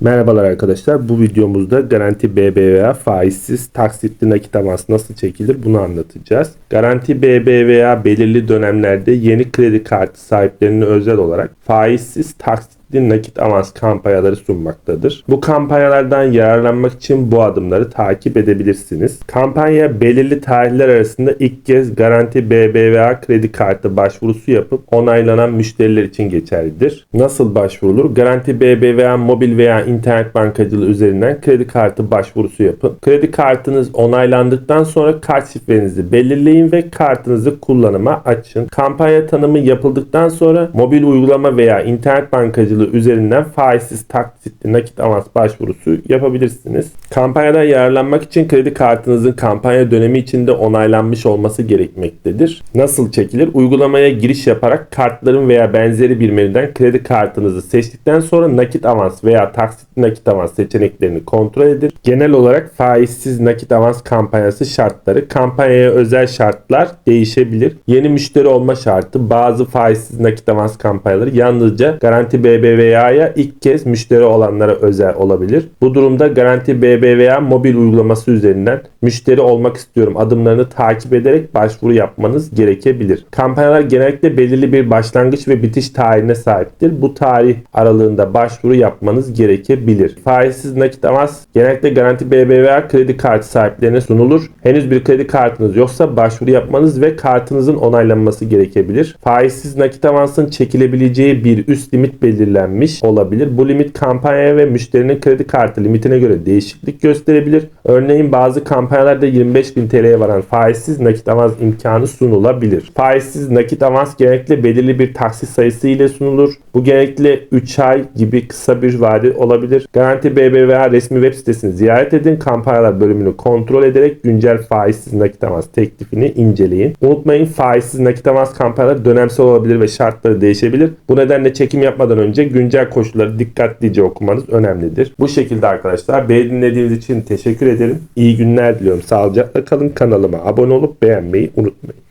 Merhabalar arkadaşlar. Bu videomuzda Garanti BBVA faizsiz taksitli nakit avans nasıl çekilir bunu anlatacağız. Garanti BBVA belirli dönemlerde yeni kredi kartı sahiplerine özel olarak faizsiz taksitli nakit avans kampanyaları sunmaktadır. Bu kampanyalardan yararlanmak için bu adımları takip edebilirsiniz. Kampanya belirli tarihler arasında ilk kez Garanti BBVA kredi kartı başvurusu yapıp onaylanan müşteriler için geçerlidir. Nasıl başvurulur? Garanti BBVA mobil veya internet bankacılığı üzerinden kredi kartı başvurusu yapın. Kredi kartınız onaylandıktan sonra kart şifrenizi belirleyin ve kartınızı kullanıma açın. Kampanya tanımı yapıldıktan sonra mobil uygulama veya internet bankacılığı üzerinden faizsiz taksitli nakit avans başvurusu yapabilirsiniz. Kampanyadan yararlanmak için kredi kartınızın kampanya dönemi içinde onaylanmış olması gerekmektedir. Nasıl çekilir? Uygulamaya giriş yaparak kartların veya benzeri bir menüden kredi kartınızı seçtikten sonra nakit avans veya taksitli nakit avans seçeneklerini kontrol edin. Genel olarak faizsiz nakit avans kampanyası şartları, kampanyaya özel şartlar değişebilir. Yeni müşteri olma şartı, bazı faizsiz nakit avans kampanyaları yalnızca Garanti BBVA'ya ilk kez müşteri olanlara özel olabilir. Bu durumda Garanti BBVA mobil uygulaması üzerinden müşteri olmak istiyorum adımlarını takip ederek başvuru yapmanız gerekebilir. Kampanyalar genellikle belirli bir başlangıç ve bitiş tarihine sahiptir. Bu tarih aralığında başvuru yapmanız gerekebilir. Faizsiz nakit avans genellikle Garanti BBVA kredi kartı sahiplerine sunulur. Henüz bir kredi kartınız yoksa başvuru yapmanız ve kartınızın onaylanması gerekebilir. Faizsiz nakit avansın çekilebileceği bir üst limit belirlenmiş olabilir. Bu limit kampanya ve müşterinin kredi kartı limitine göre değişiklik gösterebilir. Örneğin bazı kampanyalarda 25.000 TL'ye varan faizsiz nakit avans imkanı sunulabilir. Faizsiz nakit avans genellikle belirli bir taksit sayısı ile sunulur. Bu genellikle 3 ay gibi kısa bir vade olabilir. Garanti BBVA resmi web sitesini ziyaret edin. Kampanyalar bölümünü kontrol ederek güncel faizsiz nakit avans teklifini inceleyin. Unutmayın faizsiz nakit avans kampanyaları dönemsel olabilir ve şartları değişebilir. Bu nedenle çekim yapmadan önce güncel koşulları dikkatlice okumanız önemlidir. Bu şekilde arkadaşlar beni dinlediğiniz için teşekkür ederim. İyi günler diliyorum. Sağlıcakla kalın. Kanalıma abone olup beğenmeyi unutmayın.